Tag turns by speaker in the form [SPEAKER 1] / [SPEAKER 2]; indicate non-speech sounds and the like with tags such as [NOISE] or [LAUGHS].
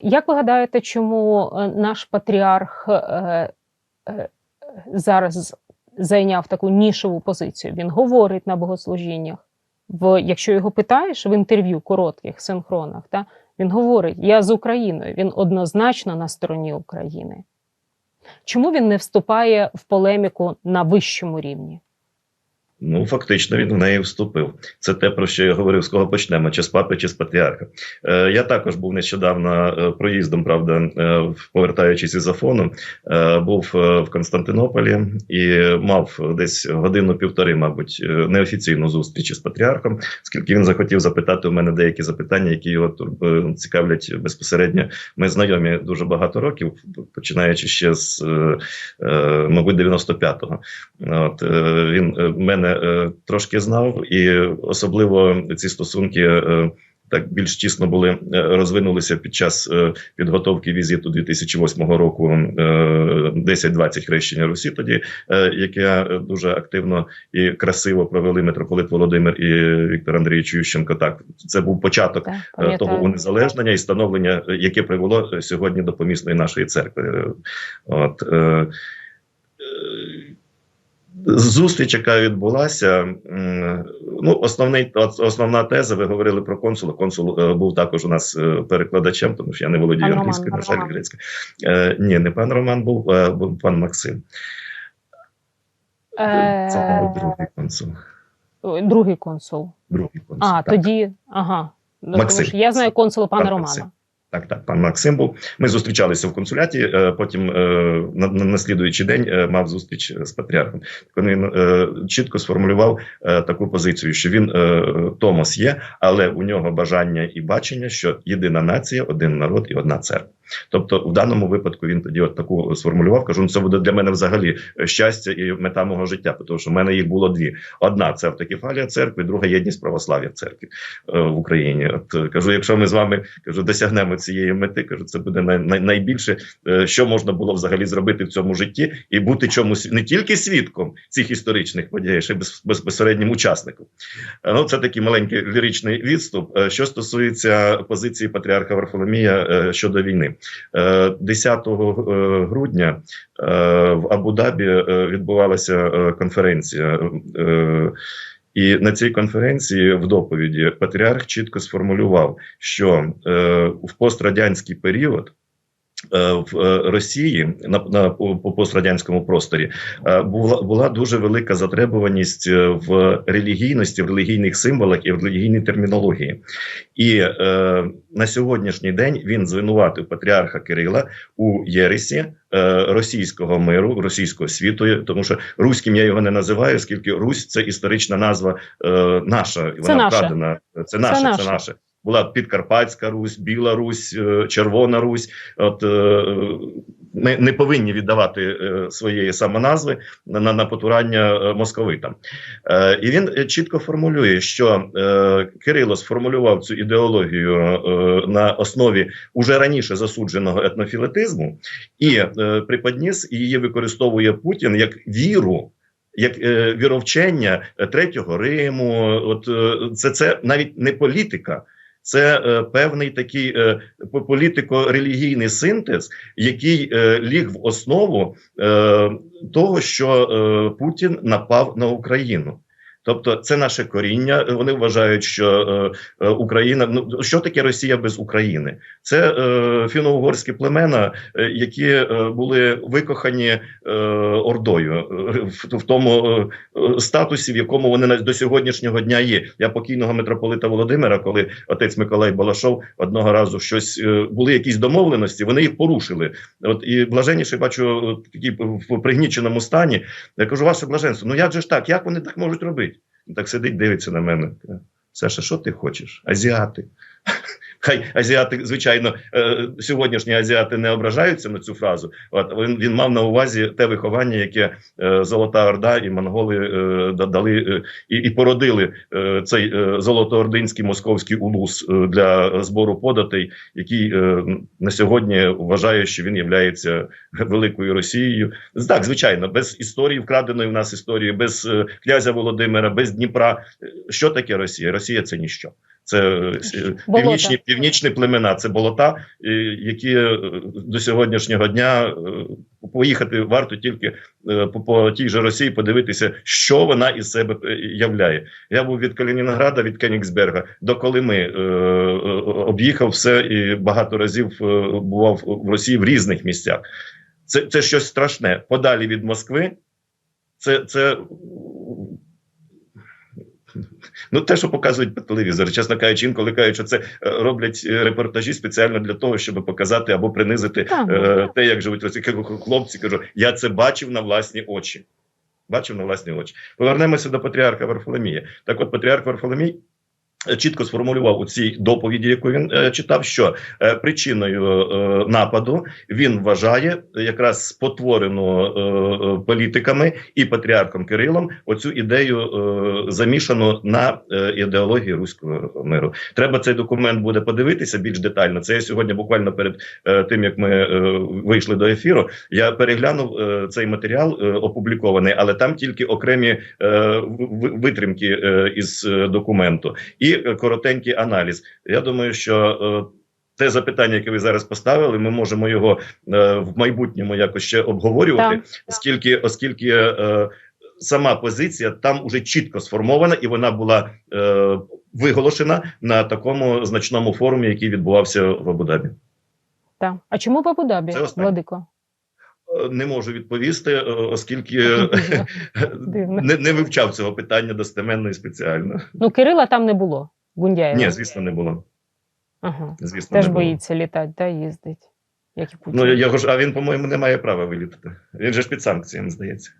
[SPEAKER 1] Як ви гадаєте, чому е, наш патріарх е, е, зараз зайняв таку нішеву позицію? Він говорить на богослужіннях. В, якщо його питаєш в інтерв'ю коротких синхронах, та, він говорить: Я з Україною, він однозначно на стороні України. Чому він не вступає в полеміку на вищому рівні?
[SPEAKER 2] Ну, фактично, він в неї вступив. Це те, про що я говорив, з кого почнемо, чи з папи, чи з патріарха. Е, я також був нещодавно е, проїздом, правда, е, повертаючись із Афону, е, був е, в Константинополі і мав десь годину-півтори, мабуть, е, неофіційну зустріч із патріархом, оскільки він захотів запитати у мене деякі запитання, які його е, цікавлять безпосередньо. Ми знайомі дуже багато років, починаючи ще з, е, мабуть, 95-го. От, е, він е, мене е, трошки знав, і особливо ці стосунки. е, Так більш тісно були е, розвинулися під час е, підготовки візиту 2008 року е, 10-20 хрещення Русі, тоді е, яке дуже активно і красиво провели митрополит Володимир і Віктор Андрійович Ющенко. Так це був початок
[SPEAKER 1] Так,
[SPEAKER 2] того унезалежнення і становлення, яке привело сьогодні до помісної нашої церкви. От, Зустріч, яка відбулася, ну основний основна теза. Ви говорили про консула. Консул е, був також у нас е, перекладачем, тому що я не володію англійською, на жаль, грецькою. Е, ні, не пан Роман був, а був пан Максим.
[SPEAKER 1] Е,
[SPEAKER 2] Це мабуть, другий консул.
[SPEAKER 1] Другий консул.
[SPEAKER 2] Другий консул.
[SPEAKER 1] А,
[SPEAKER 2] так.
[SPEAKER 1] тоді, ага. Тому
[SPEAKER 2] Максим.
[SPEAKER 1] що Я знаю консула пана
[SPEAKER 2] Пан
[SPEAKER 1] Романа.
[SPEAKER 2] Так, так, пан Максим був. Ми зустрічалися в консуляті. е, Потім е, на, на день е, мав зустріч з патріархом. Так Він чітко сформулював таку позицію, що він Томас є, але у нього бажання і бачення, що єдина нація, один народ і одна церква. Тобто, в даному випадку він тоді от таку сформулював. Кажу, ну це буде для мене взагалі щастя і мета мого життя, тому що в мене їх було дві: одна це автокефалія церкви, друга єдність православ'я в церкві е, в Україні. От кажу, якщо ми з вами кажу, досягнемо цієї мети, кажу, це буде най, най, найбільше, е, що можна було взагалі зробити в цьому житті, і бути чомусь не тільки свідком цих історичних подій, ще без, безпосереднім учасником. Е, Ну, це такий маленький ліричний відступ. Е, Що стосується позиції патріарха Варфоломія е, щодо війни, 10 е, грудня е, в Абу-Дабі е, відбувалася е, конференція. е, І на цій конференції в доповіді патріарх чітко сформулював, що е, в пострадянський період. Е, В е, Росії на, на по по пострадянському просторі е, була була дуже велика затребуваність в релігійності, в релігійних символах і в релігійній термінології. І е, на сьогоднішній день він звинуватив патріарха Кирила у Єресі е, російського миру, російського світу, тому що руським я його не називаю, оскільки Русь це історична назва е, наша, і вона
[SPEAKER 1] наше.
[SPEAKER 2] вкрадена. Це наше,
[SPEAKER 1] наше.
[SPEAKER 2] це наше. Була Підкарпатська Русь, Біла Русь, е, Червона Русь. От е, ми не повинні віддавати е, своєї самоназви на, на, потурання московитам. І він чітко формулює, що Кирило сформулював цю ідеологію на основі уже раніше засудженого етнофілетизму, і приподніс її використовує Путін як віру. Як е, віровчення третього Риму, от е, це, це навіть не політика, це е, певний такий е, по- політико-релігійний синтез, який е, ліг в основу е, того, що е, Путін напав на Україну. Тобто, це наше коріння. Вони вважають, що е, е, Україна ну що таке Росія без України? Це е, фіно-угорські племена, е, які е, були викохані е, ордою е, в, в тому е, статусі, в якому вони до сьогоднішнього дня є. Я покійного митрополита Володимира, коли отець Миколай Балашов одного разу щось е, були якісь домовленості, вони їх порушили. От і блаженніший бачу такі в пригніченому стані. Я кажу, ваше блаженство, ну як же ж так? Як вони так можуть робити? Так сидить, дивиться на мене. Саша, що ти хочеш? Азіати. Хай азіати, звичайно, е, сьогоднішні азіати не ображаються на цю фразу. От він, він мав на увазі те виховання, яке е, Золота Орда і монголи е, дали і, і породили цей золотоординський московський улус для збору податей, який на сьогодні вважає, що він є великою Росією. Так, звичайно, без історії вкраденої в нас історії, без князя Володимира, без Дніпра. Що таке Росія? Росія це ніщо. Це е, північні, північні племена, це болота, е, які е, до сьогоднішнього дня поїхати варто тільки по, по тій же Росії, подивитися, що вона із себе являє. Я був від Калінінграда, від Кенігсберга до Колими е, е, об'їхав все і багато разів е, бував в Росії в різних місцях. Це, це щось страшне. Подалі від Москви. Це, це [LAUGHS] ну, те, що показують по телевізору. Чесно кажучи, інколи кажуть, що це е, роблять е, репортажі спеціально для того, щоб показати або принизити
[SPEAKER 1] Так.
[SPEAKER 2] е, те, як живуть російські хлопці. Кажу, я це бачив на власні очі. Бачив на власні очі. Повернемося до патріарха Варфоломія. Так, от патріарх Варфоломій. Е, Чітко сформулював у цій доповіді, яку він е, читав, що е, причиною е, нападу він вважає якраз спотворену е, е, політиками і патріархом Кирилом оцю ідею е, замішану на е, ідеології руського миру. Треба цей документ буде подивитися більш детально. Це я сьогодні буквально перед е, тим як ми е, вийшли до ефіру. Я переглянув е, цей матеріал е, опублікований, але там тільки окремі е, витримки е, із е, документу і е, коротенький аналіз. Я думаю, що. е, те запитання, яке ви зараз поставили, ми можемо його е, в майбутньому якось ще обговорювати,
[SPEAKER 1] Так.
[SPEAKER 2] оскільки, оскільки сама позиція там уже чітко сформована, і вона була е, виголошена на такому значному форумі, який відбувався в Абу-Дабі.
[SPEAKER 1] Так. А чому в Абу-Дабі, Владико?
[SPEAKER 2] Не можу відповісти, е, оскільки [LAUGHS]
[SPEAKER 1] Дивно.
[SPEAKER 2] не, не вивчав цього питання достеменно і спеціально.
[SPEAKER 1] Ну, Кирила там не було. Гундяєва.
[SPEAKER 2] Ні, звісно, не було.
[SPEAKER 1] Ага.
[SPEAKER 2] Звісно,
[SPEAKER 1] Теж
[SPEAKER 2] не було.
[SPEAKER 1] боїться літати, та їздить. Як і Путін.
[SPEAKER 2] Ну його ж, а він, по-моєму, не має права вилітати. Він же ж під санкціями, здається.